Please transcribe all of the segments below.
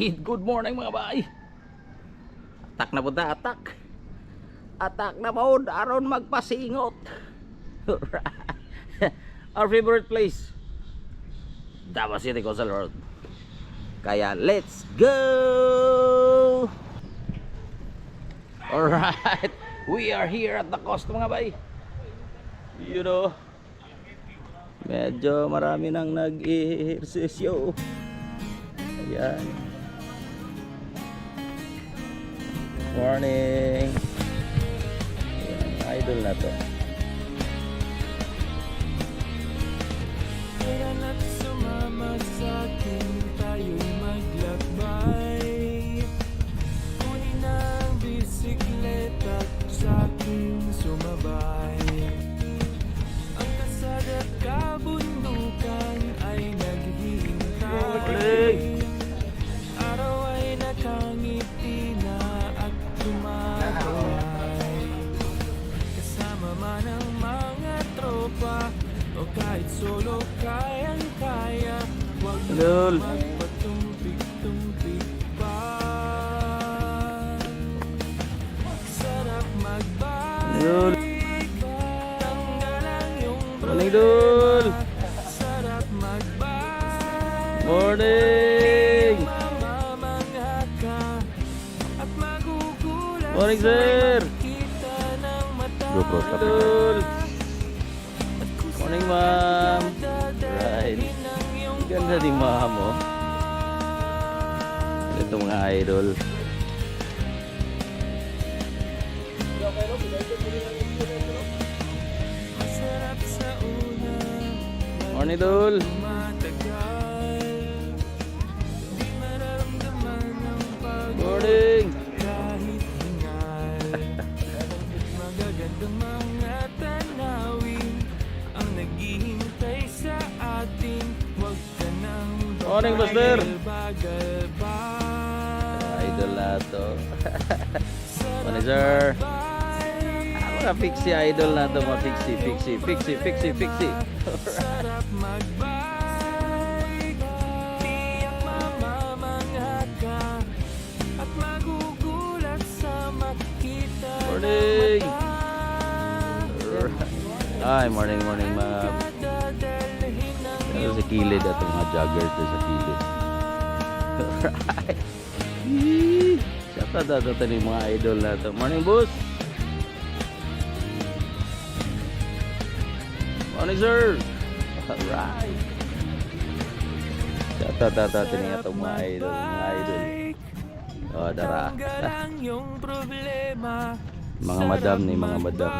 Right, good morning mga bay. Atak na po ta, atak. Atak na po, aron magpasingot. Our favorite place, Davao City Coastal Road. Kaya let's go! Alright, we are here at the coast mga bay. You know, medyo marami nang nag-ehersesyo. Ayan. Morning. Ayan, idol na to. Morning, ma'am. Right. Ganda din ma'am, oh. Ito mga idol. Morning, idol. Morning, Buster. Idol na to. Morning, sir. Ah, mga fixie idol na to, mga fixie, fixie, fixie, fixie, fixie. Morning. Ay, morning, morning Dadalhin Ano sa kilid at mga joggers doon sa kilid. Alright. Shout out daw ito yung mga idol na ito. Morning, boss! Morning, sir! Alright. Shout out daw ito itong mga idol. Mga idol. O, dara. Yung Mga madam ni mga madam.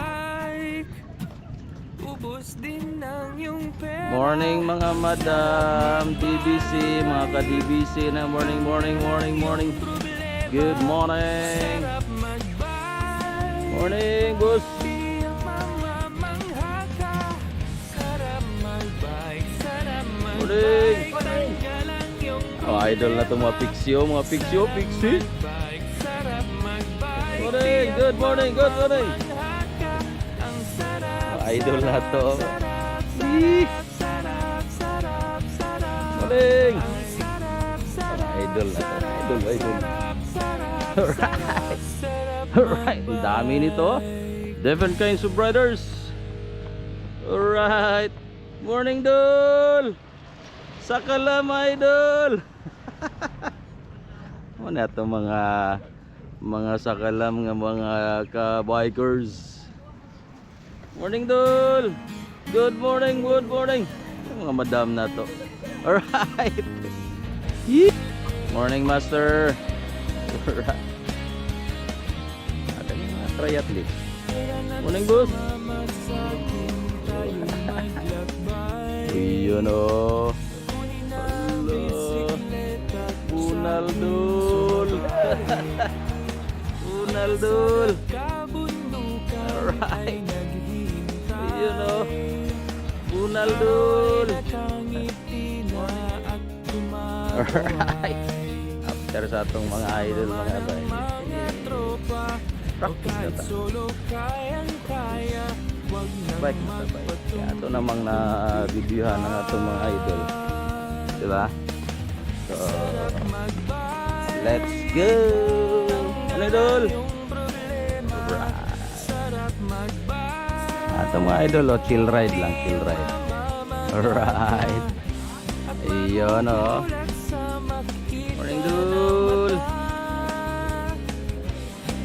Ubus din yung pera Morning mga madam, DBC, mga ka-DBC na morning, morning, morning, morning. Good morning. Morning, boss. Morning. Oh, idol na itong mga oh, mga Sarap magbike Morning, good morning, good morning. Idol na to. Sarap Idol na to, idol, idol. Alright. Alright, ang dami nito. Different kinds of riders. Alright. Morning, Dol. Sakalam, idol. Ano na mga mga sakalam nga mga ka-bikers. Morning, Dol. Good morning, good morning. Yung Mga madam na to. Alright. Morning, master. Alright. At ang mga triathlete. Morning, boss. Yun o. Unaldul. Unaldul. Alright. Unaldul. Alright. After sa atong mga idol mga bay. Practice na ta. Na Bike na ta bay. Kaya ito namang na-videohan ng atong mga idol. Diba? So, Let's go! Ano idol? Yung problema Right. Sarap magbalik Ato mga idol, oh, chill ride lang, chill ride. Alright. Ayun, oh. Sa makita Morning, dul.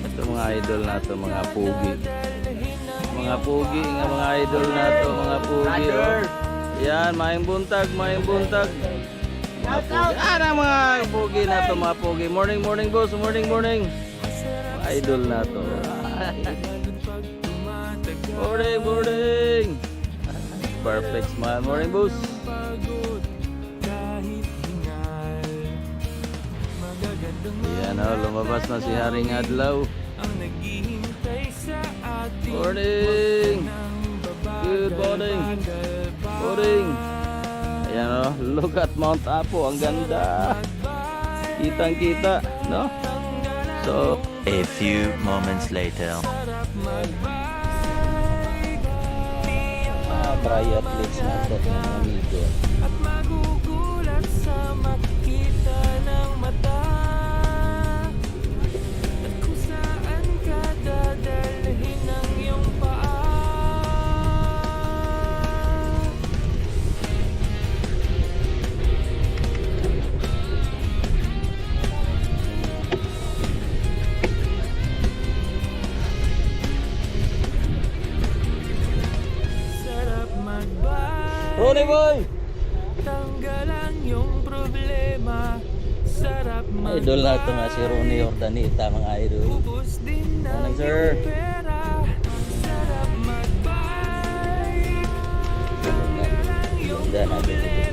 Ito mga idol na to, mga pugi. Mga pugi, nga mga idol na to, mga pugi, oh. Yan, maing buntag, maing buntag. Mga pugi. Yan ang mga pugi na to, mga pugi. Morning, morning, boss. Morning, morning. Mga idol na to. Morning, morning. Perfect smile. Morning, boss. Yan, oh, lumabas na si Haring Adlaw. Morning. Good morning. Morning. Ayan oh, look at Mount Apo, ang ganda. Kitang kita, no? So, A few moments later. Sarap magbalik mga triathletes na to, mga amigo. At magugulat sa makita ng mata Ronnie boy! Tanggalan yung problema Sarap Idol na to nga si Ronnie Ordanita, mga idol. Ubus din na Morning, sir. Sarap yung Ganda natin ito, problema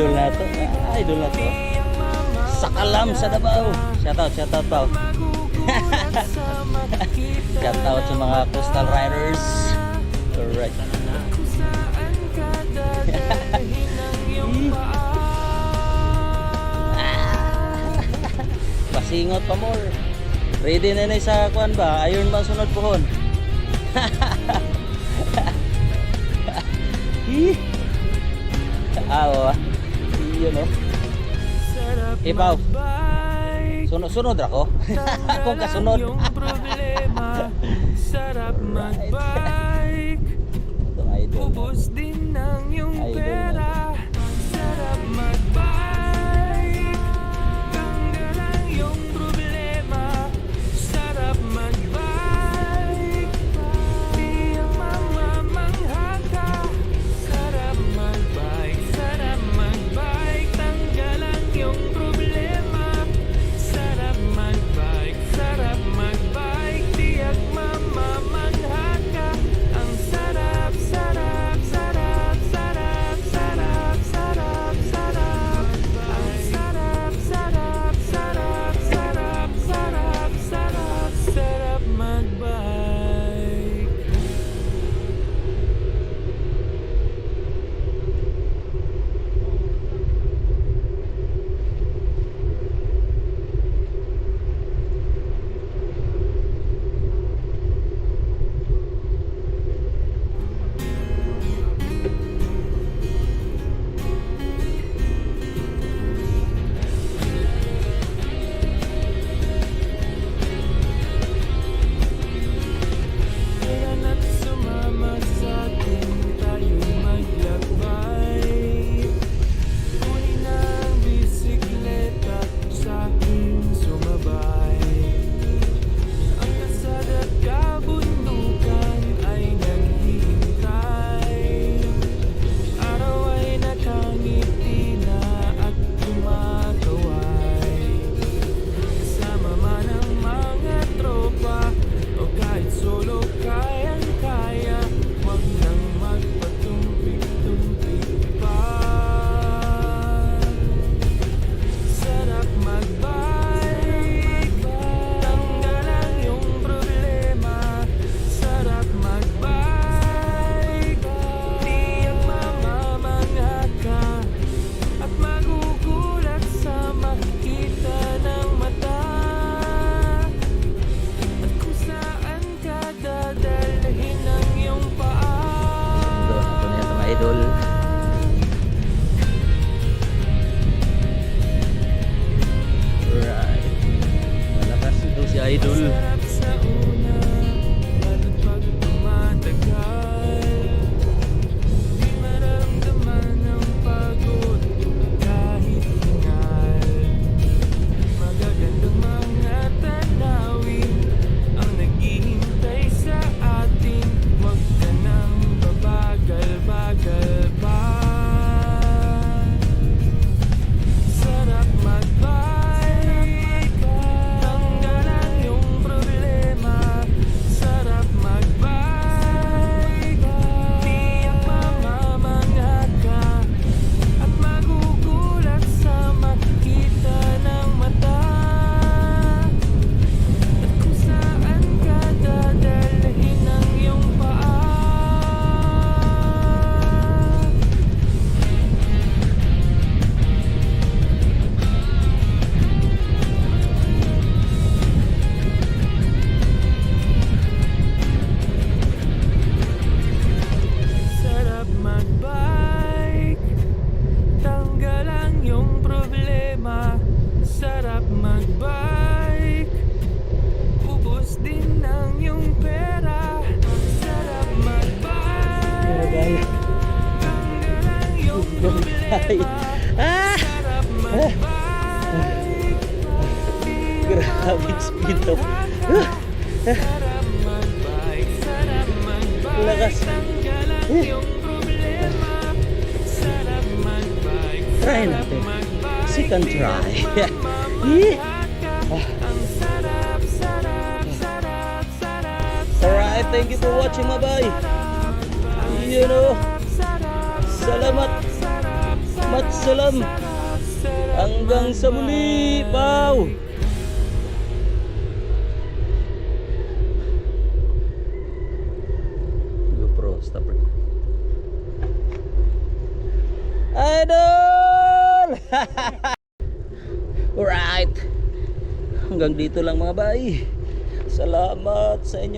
idol na to. Ah, idol na to. Sakalam sa Davao. Shout out, shout out pal. shout out sa mga coastal riders. Alright. Pasingot pa more. Ready na na sa kuan ba? Iron man sunod pohon. Hahaha. ah, yun o. Ibaw. Sunod, sunod ako. Kung kasunod. Sarap magbike. Ubus din ng iyong pera. Eh. Try natin. Second try. eh. Ah. Alright, thank you for watching, my boy. You know, salamat. Mat salam. Hanggang sa muli, Pau. hanggang dito lang mga bay. Salamat sa inyo.